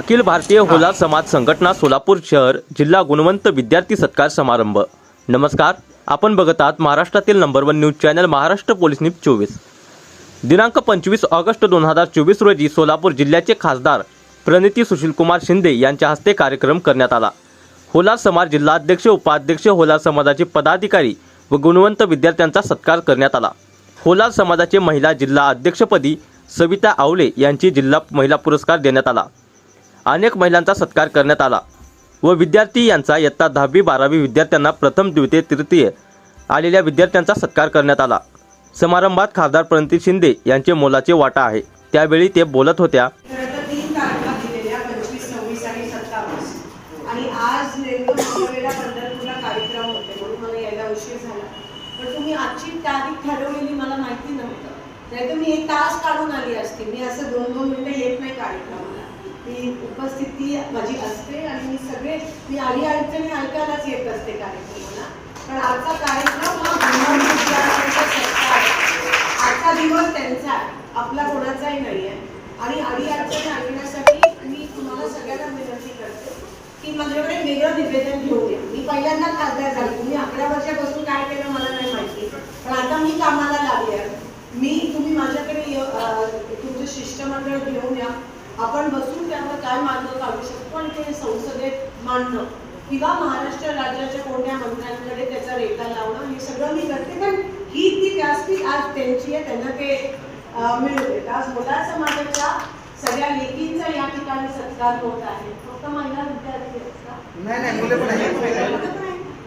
अखिल भारतीय होला समाज संघटना सोलापूर शहर जिल्हा गुणवंत विद्यार्थी सत्कार समारंभ. नमस्कार आपण बघत आहात महाराष्ट्रातील number one news channel Maharashtra police news चोवीस. दिनांक पंचवीस ऑगस्ट दोन हजार चोवीस रोजी सोलापूर जिल्ह्याचे खासदार प्रणिती सुशीलकुमार शिंदे यांच्या हस्ते कार्यक्रम करण्यात आला. होला समाज जिल्हाध्यक्ष उपाध्यक्ष होला समाजाचे पदाधिकारी व गुणवंत विद्यार्थ्यांचा सत्कार करण्यात आला. होला समाजाचे महिला जिल्हा अध्यक्षपदी सविता आवले यांची जिल्हा महिला पुरस्कार देण्यात आला. अनेक महिलांचा सत्कार करण्यात आला व विद्यार्थी यांचा इयत्ता दहावी बारावी विद्यार्थ्यांना प्रथम द्वितीय तृतीय आलेल्या विद्यार्थ्यांचा सत्कार करण्यात आला. समारंभात खासदार प्रणती शिंदे यांचे मोलाचे वाटा आहे. त्यावेळी ते बोलत होत्या नाही तर मी एक तास काढून आली असते. मी असं दोन दोन मिनिटं येत नाही कार्यक्रमाला. ती उपस्थिती माझी असते आणि मी सगळे मी आली अडचणी ऐकायलाच येत असते कार्यक्रमाला. पण आजचा कार्यक्रम हा आजचा दिवस त्यांचा आहे. आपला कोणाचाही नाही आहे. आणि आडी अडचणी ऐकण्यासाठी मी तुम्हाला सगळ्यांना विनंती करते की माझ्याकडे वेगळं निवेदन घेऊन या. मी पहिल्यांदा खासदार झाले. तुम्ही अकरा वर्षापासून काय केलं मला नाही माहिती. पण आता मी कामाला लागले आहे. मी तुम्ही माझ्याकडे तुमचं शिष्टमंडळ घेऊन या. आपण बसून त्यावर काय मार्ग काढू शकतो आणि ते संसदेत मांडणं. किंवा महाराष्ट्र राज्याच्या कोणत्या मंत्र्यांकडे त्याचा रेटा लावणं हे सगळं मी करते. पण ही ती व्यासपीठ आज त्यांची आहे त्यांना ते अं, मिळू देत आज मुला समाजाच्या सगळ्या लेकींचा या ठिकाणी सत्कार होत आहे. फक्त महिला विद्यार्थी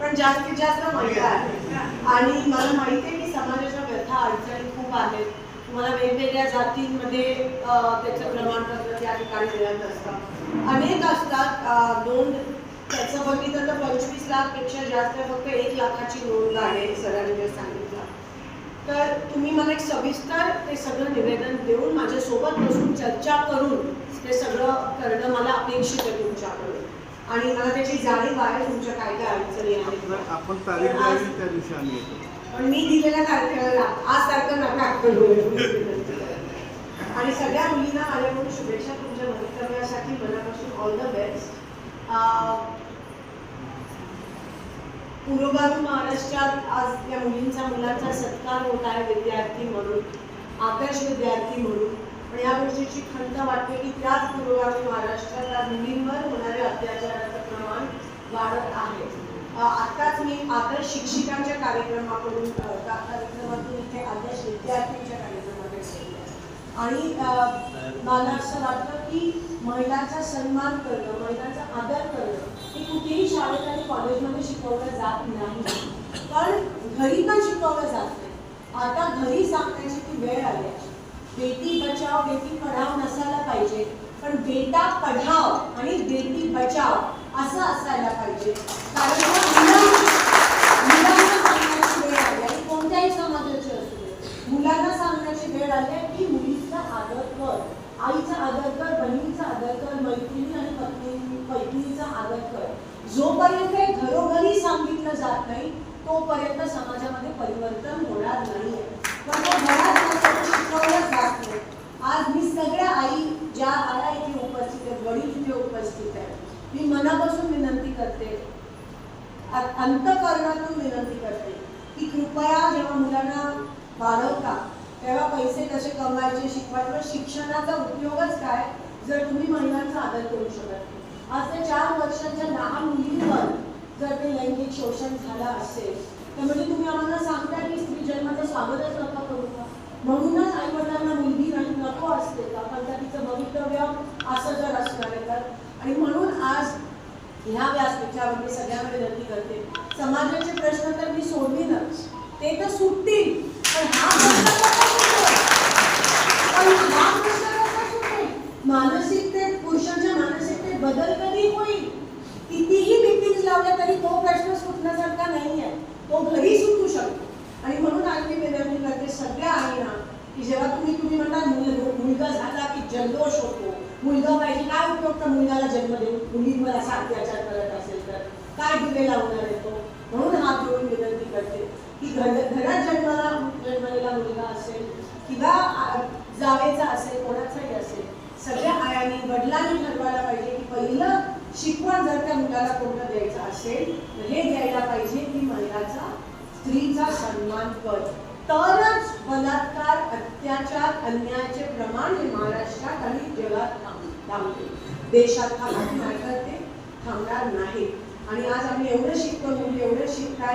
पण जास्तीत जास्त महिला आहेत. आणि मला माहिती आहे की समाजाच्या व्यथा अडचणी खूप आहेत. तुम्हाला वेगवेगळ्या जातींमध्ये त्याचं प्रमाणपत्र त्या ठिकाणी मिळत असतं. अनेक असतात. दोन त्याचं बघितलं तर पंचवीस लाखपेक्षा जास्त फक्त एक लाखाची नोंद आहे सरांनी सांगितलं. तर तुम्ही मला एक सविस्तर ते सगळं निवेदन देऊन माझ्यासोबत बसून चर्चा करून ते सगळं करणं मला अपेक्षित आहे तुमच्याकडून. आणि मला त्याची जाणीव आहे तुमच्या काय काय अडचणी आहेत. आपण तारीख त्या दिवशी आम्ही येतो. पण मी दिलेल्या तारखेला आज सारखं नका आणि सगळ्या मुलींना माझ्या म्हणून शुभेच्छा तुमच्या मदत करण्यासाठी मनापासून ऑल द बेस्ट पुरोगामी महाराष्ट्रात आज या मुलींचा मुलांचा सत्कार होत आहे विद्यार्थी म्हणून आदर्श विद्यार्थी म्हणून. पण या गोष्टीची खंत वाटते की त्याच पुरोगामी महाराष्ट्रात आज मुलींवर होणाऱ्या अत्याचाराचं प्रमाण वाढत आहे. आत्ताच मी आदर्श शिक्षिकांच्या कार्यक्रमाकडून कार्यक्रमातून इथे आदर्श विद्यार्थ्यांच्या कार्यक्रमाकडे आणि मला असं वाटतं की महिलांचा सन्मान करणं महिलांचा आदर करणं हे कुठेही शाळेत आणि कॉलेजमध्ये शिकवलं जात नाही. पण घरी पण शिकवलं जात नाही. आता घरी सांगण्याची ती वेळ आली बेटी बचाव बेटी पढाव नसायला पाहिजे. पण बेटा पढाव आणि बेटी असं असायला पाहिजे. कारण मुलांना सांगण्याची वेळ आली कोणत्याही समाजाची असू दे. मुलांना सांगण्याची वेळ आली आहे की मुलीचा आदर कर. आईचा आदर कर बहिणीचा आदर कर मैत्रिणी आणि पत्नी पैठणीचा आदर कर. जोपर्यंत हे घरोघरी सांगितलं जात नाही तोपर्यंत समाजामध्ये परिवर्तन होणार नाही पण घरात शिकवलं जात नाही. आज मी सगळ्या आई ज्या आया इथे उपस्थित आहेत वडील इथे उपस्थित आहेत मी मनापासून विनंती करते. अंतकरणातून विनंती करते की कृपया जेव्हा मुलांना वाढवता तेव्हा पैसे कसे कमवायचे शिकवायचे? शिक्षणाचा उपयोगच काय? जर तुम्ही महिलांचा आदर करू शकत नाही. आज त्या चार वर्षांच्या लहान मुलींवर जर ते लैंगिक शोषण झालं असेल तर म्हणजे तुम्ही आम्हाला सांगता की स्त्री जन्माचं स्वागतच नका करू का? म्हणूनच आई वडिलांना मुलगी नको असते का? पण तर तिचं भवितव्य असं जर असणार आहे तर? आणि म्हणून ह्या व्यासपीठावर मी सगळ्यांना विनंती करते. समाजाचे प्रश्न तर मी सोडवीनच. ते तर सुटतील. पण हा प्रश्न कसा सुटेल? मानसिकतेत पुरुषांच्या मानसिकतेत बदल कधी होईल? कितीही मिटिंग लावल्या तरी तो प्रश्न सुटण्यासारखा नाही आहे तो घरी सुटू शकतो. आणि म्हणून आज मी विनंती करते सगळ्या आईना की जेव्हा तुम्ही तुम्ही म्हणता मुलगा झाला की जल्लोष होतो. मुलगा पाहिजे काय उपयोग तर मुलगाला जन्म देऊन मुलींवर असा अत्याचार करत असेल तर? काय दिवे लावणार येतो म्हणून हात जोडून विनंती करते की घर घरात जन्माला जन्मलेला मुलगा असेल किंवा जावेचा असेल कोणाचाही असेल सगळ्या आयांनी वडिलांनी ठरवायला पाहिजे की पहिलं शिकवण जर त्या मुलाला कोणतं द्यायचं असेल तर हे द्यायला पाहिजे की महिलाचा स्त्रीचा सन्मान कर तरच बलात्कार अत्याचार अन्यायाचे प्रमाण हे महाराष्ट्रात आणि जगात थांबते देशात हा नाहीतर ते थांबणार नाही. आणि आज आम्ही एवढं शिकतो मुली एवढं शिकताय.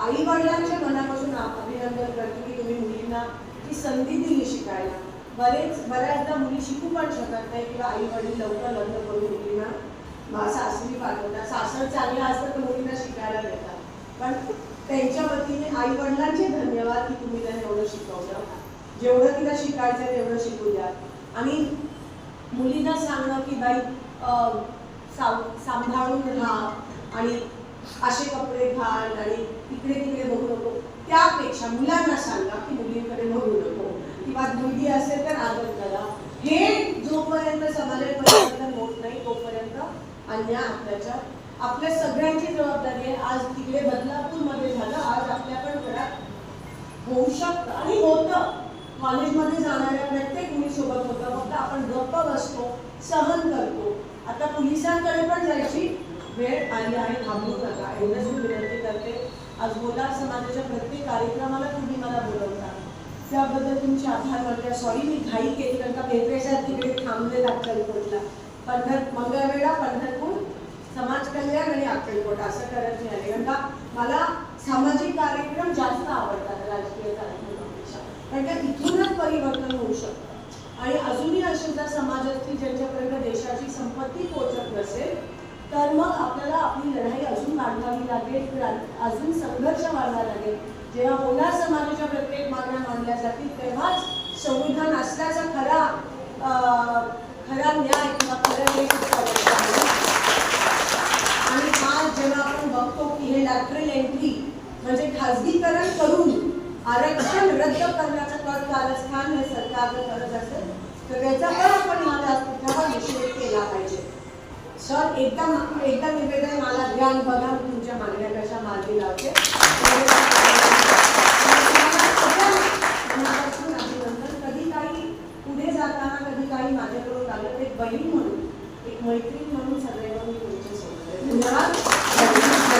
आई वडिलांच्या मनापासून अभिनंदन करतो की तुम्ही मुलींना ती संधी दिली शिकायला. बरेच बऱ्याचदा मुली शिकू पण शकत नाही किंवा आई वडील लवकर लग्न करून मुलींना मा- सासरी पाठवतात. सासर चांगलं असतं तर मुलींना शिकायला देतात. पण त्यांच्या वतीने आई वडिलांचे धन्यवाद की तुम्ही त्यांना एवढं शिकवलं. जेवढं तिला शिकायचं तेवढं शिकू द्या. आणि मुलींना सांगणं की बाई अं, सांभाळून राहा आणि असे कपडे घाल आणि इकडे तिकडे बघू नको. त्यापेक्षा मुलांना सांगा की मुलींकडे बघू नको. किंवा मुलगी असेल तर आदर करा. हे जोपर्यंत समाजात परिवर्तन होत नाही तोपर्यंत अन्याय आपल्याच्या आपल्या सगळ्यांची जबाबदारी आहे. आज तिकडे बदलापूरमध्ये झालं. आज आपल्या पण घरात होऊ शकतं आणि होतं. कॉलेजमध्ये जाणाऱ्या प्रत्येक मुलीसोबत होतं. फक्त आपण गप्प बसतो सहन करतो. आता पोलिसांकडे पण जायची वेळ आली आहे थांबू नका. एवढंच मी विनंती करते. आज बोला समाजाच्या प्रत्येक कार्यक्रमाला तुम्ही मला बोलवता. त्याबद्दल तुमचे आभार मानते. सॉरी मी घाई केली कारण का पेपरेच्या तिकडे थांबले अक्कलकोटला. पंढर मंगळवेळा पंढरपूर समाज कल्याण आणि अक्कलकोट असं करत मी आले. कारण का मला सामाजिक कार्यक्रम जास्त आवडतात राजकीय कार्यक्रम. कारण का इथूनच परिवर्तन होऊ शकतं. आणि अजूनही असे जर समाज असतील ज्यांच्यापर्यंत देशाची संपत्ती पोचत नसेल तर मग आपल्याला आपली लढाई अजून वाढवावी लागेल अजून संघर्ष वाढवा लागेल. जेव्हा होणार समाजाच्या प्रत्येक मागण्या मांडल्या जातील तेव्हाच संविधान असल्याचा खरा खरा न्याय किंवा खरं हे उत्तम आहे. आणि आज जेव्हा आपण बघतो की हे लॅटरल एंट्री म्हणजे खाजगीकरण करून आरक्षण रद्द करण्याचं कट कारस्थान हे सरकारनं करत असेल तर पण आपण ह्या व्यासपीठावर निषेध केला पाहिजे. सर एकदा एकदा निवेदन मला ध्यान आणि बघा तुमच्या मागण्या कशा मार्गी लावते. कधी काही पुढे जाताना कधी काही माझ्याकडून आलं ते बहीण म्हणून एक मैत्रीण म्हणून सगळं मी तुमच्यासोबत आहे. धन्यवाद